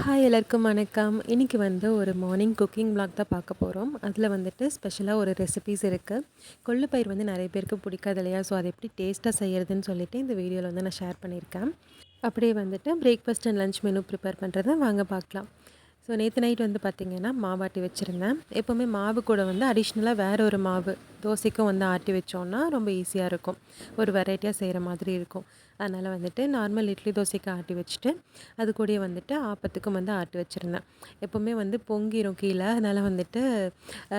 Hi எல்லாருக்கும் வணக்கம். இன்றைக்கி வந்து ஒரு மார்னிங் குக்கிங் பிளாக் தான் பார்க்க போகிறோம் அதில் வந்துட்டு ஸ்பெஷலாக ஒரு ரெசிபிஸ் இருக்குது கொள்ளுப்பயிர் வந்து நிறைய பேருக்கு பிடிக்காது இல்லையா? ஸோ அதை எப்படி டேஸ்ட்டாக செய்கிறதுன்னு சொல்லிட்டு இந்த வீடியோவில் வந்து நான் ஷேர் பண்ணியிருக்கேன். அப்படியே வந்துட்டு breakfast and lunch menu prepare பண்ணுறதை வாங்க பார்க்கலாம். ஸோ நேற்று நைட் வந்து பார்த்திங்கன்னா மாவாட்டி வச்சுருந்தேன். எப்போவுமே மாவு கூட வந்து அடிஷ்னலாக வேறு ஒரு மாவு தோசைக்கும் வந்து ஆட்டி வச்சோன்னா ரொம்ப ஈஸியாக இருக்கும். ஒரு வெரைட்டியாக செய்கிற மாதிரி இருக்கும். அதனால் வந்துட்டு நார்மல் இட்லி தோசைக்கு ஆட்டி வச்சுட்டு அது கூடயே வந்துட்டு ஆப்பத்துக்கும் வந்து ஆட்டி வச்சுருந்தேன். எப்போவுமே வந்து பொங்கிரும் கீழே அதனால் வந்துட்டு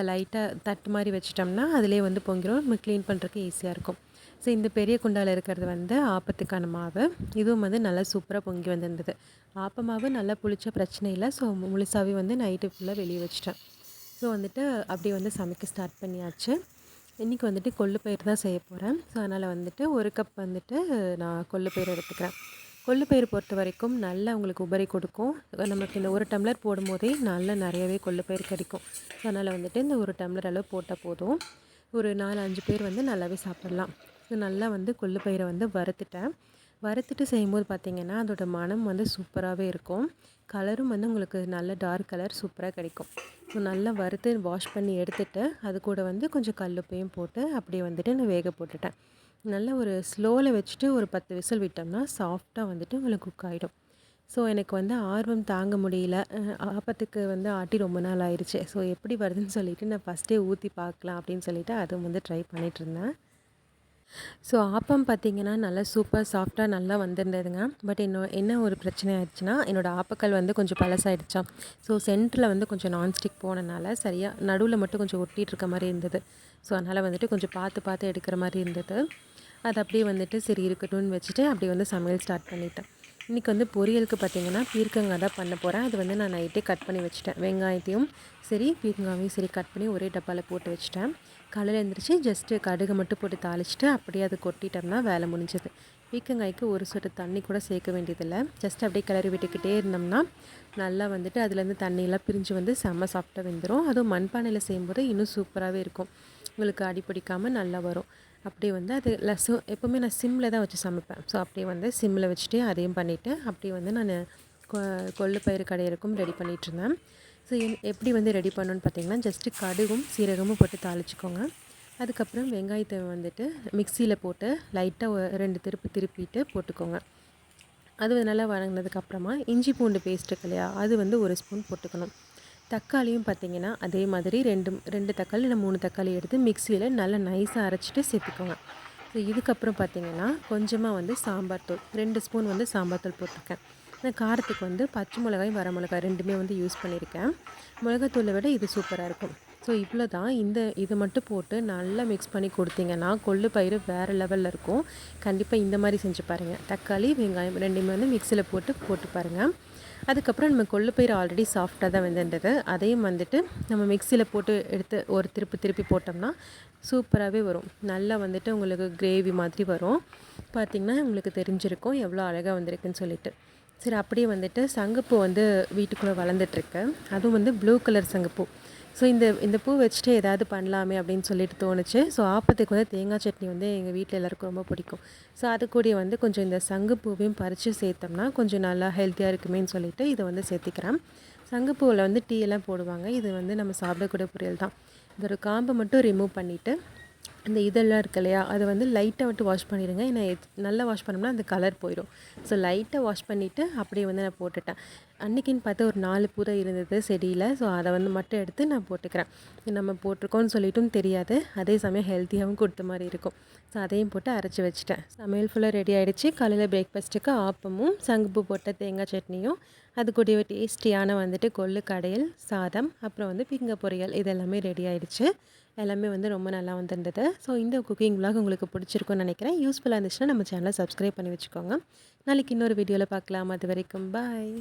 லைட்டாக தட்டு மாதிரி வச்சிட்டோம்னா அதிலே வந்து பொங்கிரும். நம்ம க்ளீன் பண்ணுறதுக்கு ஈஸியாக இருக்கும். ஸோ இந்த பெரிய குண்டாவில் இருக்கிறது வந்து ஆப்பத்துக்கான மாவு. இதுவும் வந்து நல்லா சூப்பராக பொங்கி வந்திருந்தது. ஆப்ப மாவு நல்லா புளிச்ச பிரச்சனை இல்லை ஸோ முழுசாகவே வந்து நைட்டு ஃபுல்லாக வெளியே வச்சிட்டேன். ஸோ வந்துட்டு அப்படி வந்து சமைக்க ஸ்டார்ட் பண்ணியாச்சு. இன்றைக்கி வந்துட்டு கொள்ளு பயிர் தான் செய்ய போகிறேன் ஸோ அதனால் வந்துட்டு ஒரு கப் வந்துட்டு நான் கொள்ளு பயிர் எடுத்துக்கிறேன். கொள்ளு பயிர் பொறுத்த வரைக்கும் நல்லா உங்களுக்கு உபரி கொடுக்கும். நமக்கு இந்த ஒரு டம்ளர் போடும்போதே நல்லா நிறையவே கொள்ளு பயிர் கிடைக்கும். ஸோ அதனால் வந்துட்டு இந்த ஒரு டம்ளர் அளவு போட்டால் போதும். ஒரு நாலு அஞ்சு பேர் வந்து நல்லாவே சாப்பிட்லாம். இது நல்லா வந்து கொள்ளு பயிரை வந்து வறுத்துட்டேன். வறுத்துட்டு செய்யும்போது பார்த்திங்கன்னா அதோடய மனம் வந்து சூப்பராகவே இருக்கும். கலரும் வந்து உங்களுக்கு நல்ல டார்க் கலர் சூப்பராக கிடைக்கும். ஸோ நல்லா வறுத்து வாஷ் பண்ணி எடுத்துகிட்டு அது கூட வந்து கொஞ்சம் கல்லுப்பையும் போட்டு அப்படியே வந்துட்டு நான் வேக போட்டுட்டேன். நல்லா ஒரு ஸ்லோவில் வச்சுட்டு ஒரு பத்து விசில் விட்டோம்னா சாஃப்டாக வந்துட்டு உங்களுக்கு குக் ஆகிடும் ஸோ எனக்கு வந்து ஆர்வம் தாங்க முடியல. ஆப்பத்துக்கு வந்து ஆட்டி ரொம்ப நாள் ஆயிடுச்சு ஸோ எப்படி வருதுன்னு சொல்லிவிட்டு நான் ஃபஸ்ட்டே ஊற்றி பார்க்கலாம் அப்படின்னு சொல்லிவிட்டு அதுவும் வந்து ட்ரை பண்ணிகிட்ருந்தேன் ஸோ ஆப்பம் பார்த்திங்கன்னா நல்லா சூப்பர் சாஃப்டாக நல்லா வந்திருந்ததுங்க. பட் இன்னும் என்ன ஒரு பிரச்சனை ஆயிடுச்சுன்னா என்னோடய ஆப்பக்கல் வந்து கொஞ்சம் பழசாயிடுச்சா ஸோ சென்டரில் வந்து கொஞ்சம் நான்ஸ்டிக் போனனால சரியாக நடுவில் மட்டும் கொஞ்சம் ஒட்டிகிட்டு இருக்க மாதிரி இருந்தது. ஸோ அதனால் வந்துட்டு கொஞ்சம் பார்த்து பார்த்து எடுக்கிற மாதிரி இருந்தது. அது அப்படியே வந்துட்டு சரி இருக்கட்டும்னு வச்சுட்டு அப்படியே வந்து சமையல் ஸ்டார்ட் பண்ணிட்டேன். இன்றைக்கி வந்து பொரியலுக்கு பார்த்திங்கன்னா பீர்க்கங்காய் தான் பண்ண போகிறேன் அது வந்து நான் நைட்டே கட் பண்ணி வச்சுட்டேன். வெங்காயத்தையும் சரி பீர்க்கங்காயும் சரி கட் பண்ணி ஒரே டப்பாவில் போட்டு வச்சுட்டேன். காலையில் எழுந்திரிச்சு ஜஸ்ட்டு கடுகு மட்டும் போட்டு தாளிச்சிட்டு அப்படியே அதை கொட்டிட்டோம்னா வேலை முடிஞ்சது. பீக்கங்காய்க்கு ஒரு சொட்டு தண்ணி கூட சேர்க்க வேண்டியதில்லை. ஜஸ்ட் அப்படியே கிளறி விட்டுக்கிட்டே இருந்தோம்னா நல்லா வந்துட்டு அதுலேருந்து தண்ணியெல்லாம் பிரிஞ்சு வந்து செம்ம சாஃப்டாக வெந்துடும் அதுவும் மண்பானையில் செய்யும்போது இன்னும் சூப்பராகவே இருக்கும். உங்களுக்கு அடிப்பிடிக்காமல் நல்லா வரும். அப்படியே வந்து அது லெஸ்ஸு எப்போவுமே நான் சிம்மில் தான் வச்சு சமைப்பேன். ஸோ அப்படியே வந்து சிம்மில் வச்சுட்டு அதையும் பண்ணிவிட்டு அப்படியே வந்து நான் கொ கொள்ளு பயிறு கடையிறக்கும் ரெடி பண்ணிகிட்ருந்தேன் ஸோ என் எப்படி வந்து ரெடி பண்ணணுன்னு பார்த்தீங்கன்னா ஜஸ்ட்டு கடுகும் சீரகமும் போட்டு தாளிச்சிக்கோங்க. அதுக்கப்புறம் வெங்காயத்தை வந்துட்டு மிக்சியில் போட்டு லைட்டாக ரெண்டு திருப்பு திருப்பிட்டு போட்டுக்கோங்க. அது நல்லா வணங்கினதுக்கப்புறமா இஞ்சி பூண்டு பேஸ்ட் இருக்கு இல்லையா அது வந்து ஒரு ஸ்பூன் போட்டுக்கணும். தக்காளியும் பார்த்திங்கன்னா அதே மாதிரி ரெண்டு ரெண்டு தக்காளி இல்லை மூணு தக்காளி எடுத்து மிக்சியில் நல்லா நைஸாக அரைச்சிட்டு சேர்த்துக்கோங்க. ஸோ இதுக்கப்புறம் பார்த்திங்கன்னா கொஞ்சமாக வந்து சாம்பார் தூள் ரெண்டு ஸ்பூன் வந்து சாம்பார் தூள் போட்டிருக்கேன். நான் காரத்துக்கு வந்து பச்சை மிளகாயும் வர மிளகாய் ரெண்டுமே வந்து யூஸ் பண்ணியிருக்கேன். மிளகாத்தூளை விட இது சூப்பராக இருக்கும். ஸோ இவ்வளோ தான் இந்த இது மட்டும் போட்டு நல்லா மிக்ஸ் பண்ணி கொடுத்தீங்கன்னா கொள்ளு பயிர் வேறு லெவலில் இருக்கும். கண்டிப்பாக இந்த மாதிரி செஞ்சு பாருங்கள் தக்காளி வெங்காயம் ரெண்டுமே வந்து மிக்சியில் போட்டு போட்டு பாருங்கள் அதுக்கப்புறம் நம்ம கொள்ளு பயிர் ஆல்ரெடி சாஃப்டாக தான் வந்துன்றது அதையும் வந்துட்டு நம்ம மிக்சியில் போட்டு எடுத்து ஒரு திருப்பி திருப்பி போட்டோம்னா சூப்பராகவே வரும். நல்லா வந்துட்டு உங்களுக்கு கிரேவி மாதிரி வரும். பார்த்திங்கன்னா உங்களுக்கு தெரிஞ்சிருக்கும் எவ்வளோ அழகாக வந்திருக்குன்னு சொல்லிட்டு. சரி அப்படியே வந்துட்டு சங்குப்பூ வந்து வீட்டுக்குள்ளே வளர்ந்துட்டுருக்கு. அதுவும் வந்து ப்ளூ கலர் சங்குப்பூ. ஸோ இந்த இந்த பூ வச்சுட்டு ஏதாவது பண்ணலாமே அப்படின்னு சொல்லிட்டு தோணுச்சு. ஸோ ஆப்பத்துக்கு வந்து தேங்காய் சட்னி வந்து எங்கள் வீட்டில் எல்லாருக்கும் ரொம்ப பிடிக்கும். ஸோ அது கூட வந்து கொஞ்சம் இந்த சங்குப்பூவையும் பறித்து சேர்த்தோம்னா கொஞ்சம் நல்லா ஹெல்த்தியாக இருக்குமேன்னு சொல்லிட்டு இதை வந்து சேர்த்திக்கிறேன். சங்குப்பூவில் வந்து டீ எல்லாம் போடுவாங்க. இது வந்து நம்ம சாப்பிடக்கூடிய பொரியல் தான் இதோட காம்பை மட்டும் ரிமூவ் பண்ணிவிட்டு அந்த இதெல்லாம் இருக்கு இல்லையா அதை வந்து லைட்டாக விட்டு வாஷ் பண்ணிடுங்க. ஏன்னா நல்லா வாஷ் பண்ணோம்னா அந்த கலர் போயிடும் ஸோ லைட்டாக வாஷ் பண்ணிவிட்டு அப்படியே வந்து நான் போட்டுட்டேன். அன்றைக்கின்னு பார்த்து ஒரு நாலு பூரை இருந்தது செடியில். ஸோ அதை வந்து மட்டும் எடுத்து நான் போட்டுக்கிறேன். நம்ம போட்டிருக்கோன்னு சொல்லிட்டும் தெரியாது. அதே சமயம் ஹெல்த்தியாகவும் கொடுத்த மாதிரி இருக்கும். ஸோ அதையும் போட்டு அரைச்சி வச்சுட்டேன். சமையல் ஃபுல்லாக ரெடி ஆகிடுச்சு காலையில் பிரேக்ஃபாஸ்ட்டுக்கு ஆப்பமும் சங்குப்பூ போட்ட தேங்காய் சட்னியும் அது கூடிய டேஸ்டியான வந்துட்டு கொள்ளு கடையல் சாதம் அப்புறம் வந்து பிங்க பொரியல் இதெல்லாமே ரெடி ஆகிடுச்சு எல்லாமே வந்து ரொம்ப நல்லா வந்துருந்தது. ஸோ இந்த குக்கிங் விலாக் உங்களுக்கு பிடிச்சிருக்கும்னு நினைக்கிறேன். யூஸ்ஃபுல்லாக இருந்துச்சுன்னா நம்ம சேனலை சப்ஸ்கிரைப் பண்ணி வச்சுக்கோங்க. நாளைக்கு இன்னொரு வீடியோவில் பார்க்கலாம். அது வரைக்கும் பாய்